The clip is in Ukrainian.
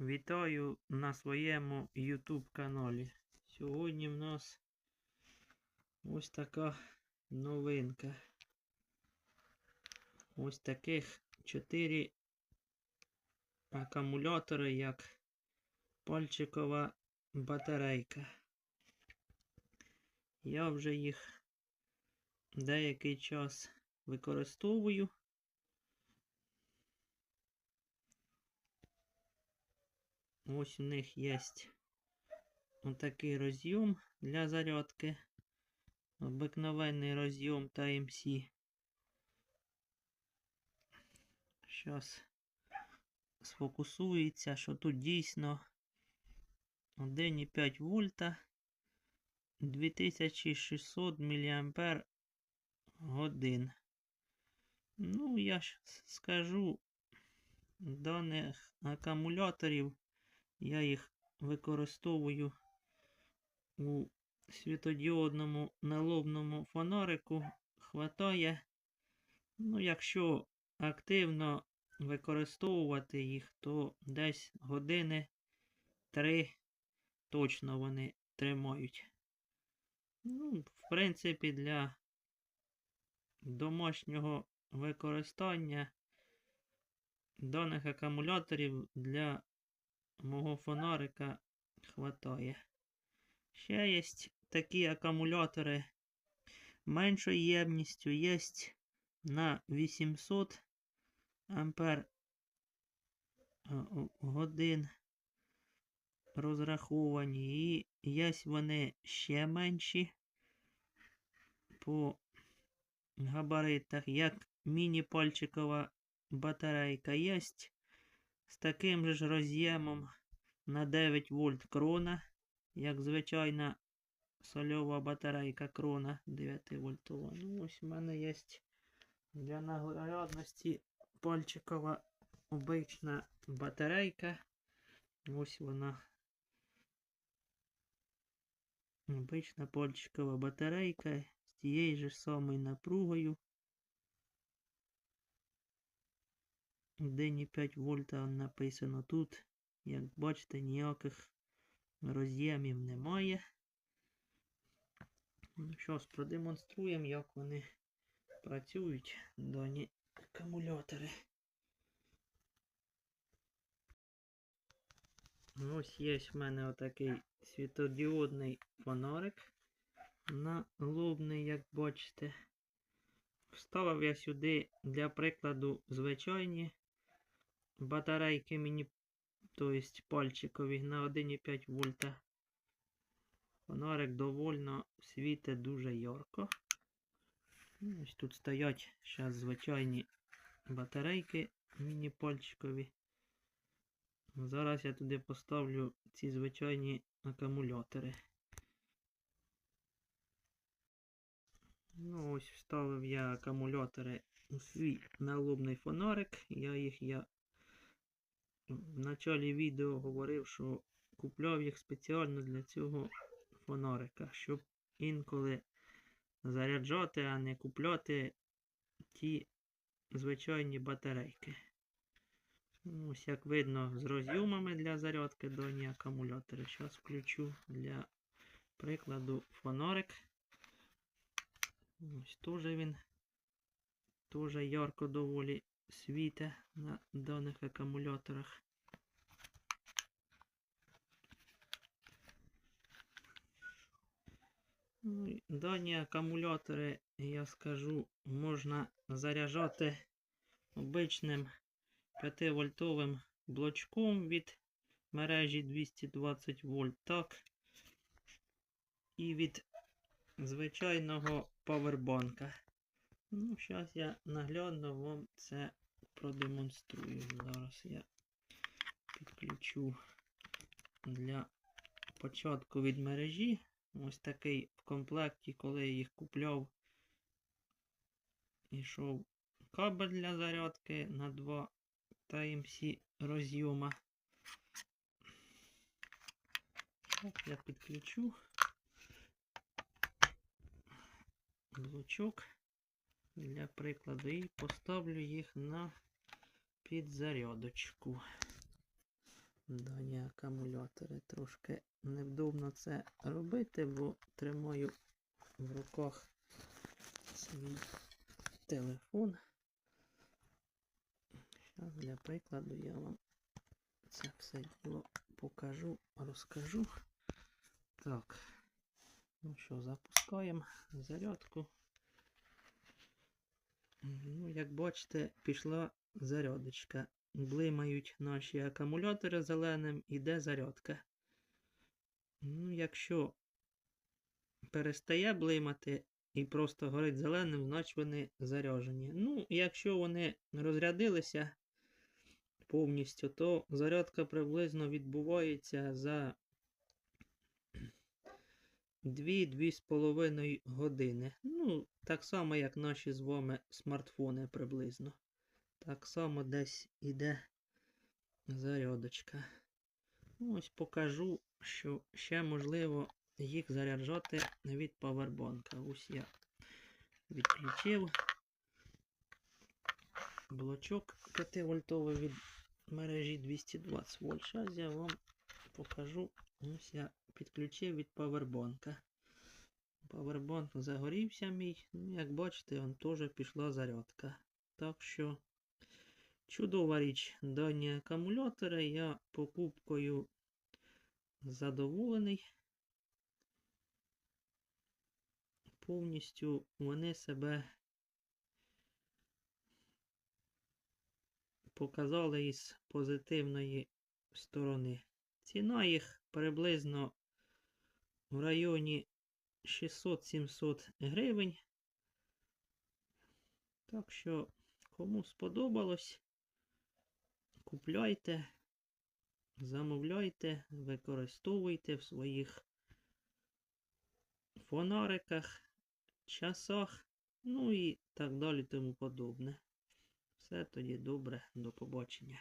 Вітаю на своєму YouTube каналі. Сьогодні в нас ось така новинка. Ось таких 4 акумулятори, як пальчикова батарейка. Я вже їх деякий час використовую. Ось у них є отакий роз'єм для зарядки. Обикновенний роз'єм Type-C. Зараз сфокусується, що тут дійсно 1,5 вольта 2600 мА годин. Ну, я ж скажу, даних акумуляторів я їх використовую у світодіодному налобному фонарику. Хватає. Ну, якщо активно використовувати їх, то десь години 3 точно вони тримають. Ну, в принципі, для домашнього використання даних акумуляторів для мого фонарика хватає. Ще є такі акумулятори меншою ємністю, є на 800 ампер годин розраховані. І є вони ще менші по габаритах, як міні-пальчикова батарейка є з таким же ж роз'ємом на 9 вольт крона, як звичайна сольова батарейка крона 9 вольтова. Ну, ось у мене є для наглядності пальчикова обична батарейка. Ось вона. Обична пальчикова батарейка з тією ж самою напругою. 1,5 вольта написано тут. Як бачите, ніяких роз'ємів немає. Ну, Щось продемонструємо, як вони працюють дані акумулятори. Ось є в мене отакий світодіодний фонарик налобний, як бачите. Вставив я сюди для прикладу звичайні батарейки мені, то есть пальчикові на 1,5 вольта. Фонарик довольно світить дуже ярко. Ось тут стоять зараз звичайні батарейки міні-пальчикові. Зараз я туди поставлю ці звичайні акумулятори. Ну, ось вставив я акумулятори у свій налобний фонарик. Я їх я в началі відео говорив, що купляв їх спеціально для цього фонарика, щоб інколи заряджати, а не купляти ті звичайні батарейки. Ось як видно з роз'ємами для зарядки дані акумулятори. Зараз включу для прикладу фонарик. Ось теж він теж ярко доволі світе на даних акумуляторах. Ну, Дані акумулятори, я скажу, можна заряджати обичним 5-вольтовим блочком від мережі 220 вольт, так. І від звичайного павербанка. Ну, зараз я наглядно вам це продемонструю. Зараз я підключу для початку від мережі. Ось такий в комплекті, коли я їх купляв, ішов кабель для зарядки на два Type-C роз'єма. Так, я підключу блочок для прикладу і поставлю їх на підзарядочку. дані акумулятори. Трошки невдобно це робити, бо тримаю в руках свій телефон. Зараз для прикладу я вам це все діло покажу, розкажу. Так. Ну що, запускаємо зарядку. Ну, як бачите, пішла зарядочка. Блимають наші акумулятори зеленим, іде зарядка. Ну, якщо перестає блимати і просто горить зеленим, значить вони заряджені. Ну, якщо вони розрядилися повністю, то зарядка приблизно відбувається за 2-2,5 години. Ну, так само, як наші з вами смартфони приблизно. Так само десь іде зарядочка. Ну, Ось покажу, що ще можливо їх заряджати від павербанка. Ось я відключив блочок 5 вольтовий від мережі 220 вольт. Зараз я вам покажу. Ось я підключив від павербанка. Павербанк загорівся мій. Ну, як бачите, он теж пішла зарядка. Так що чудова річ. Дані акумулятори я покупкою задоволений. Повністю вони себе показали із позитивної сторони. Ціна їх приблизно в районі 600-700 гривень. Так що, кому сподобалось, купляйте, замовляйте, використовуйте в своїх фонариках, часах, ну і так далі тому подобне. Все тоді добре, до побачення.